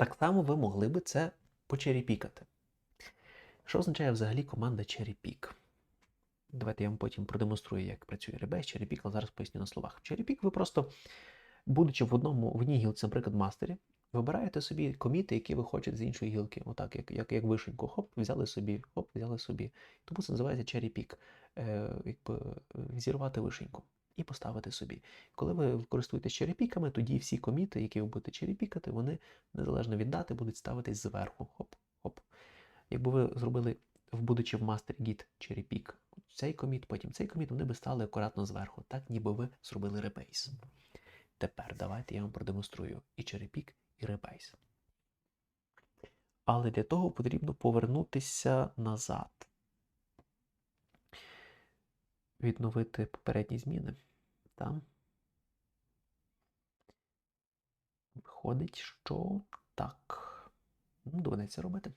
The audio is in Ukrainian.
Так само ви могли би це почерепікати. Що означає взагалі команда черепік? Давайте я вам потім продемонструю, як працює ребес, черепік, але зараз поясню на словах. Черепік ви просто, будучи в одному в одній гілці, наприклад, мастері, вибираєте собі коміти, які ви хочете з іншої гілки. Отак, як, як, як вишеньку. Хоп, взяли собі, хоп, взяли собі. Тому це називається черепік. Е, якби е, зірвати вишеньку і поставити собі. Коли ви користуєтесь черепіками, тоді всі коміти, які ви будете черепікати, вони незалежно від дати будуть ставитись зверху. Хоп, хоп. Якби ви зробили, в- будучи в мастері гід черепік, цей коміт, потім цей коміт, вони би стали акуратно зверху, так ніби ви зробили ребейс. Тепер давайте я вам продемонструю і черепік, і ребейс. Але для того потрібно повернутися назад. Відновити попередні зміни. Там. Виходить, що так. Ну, Доведеться робити.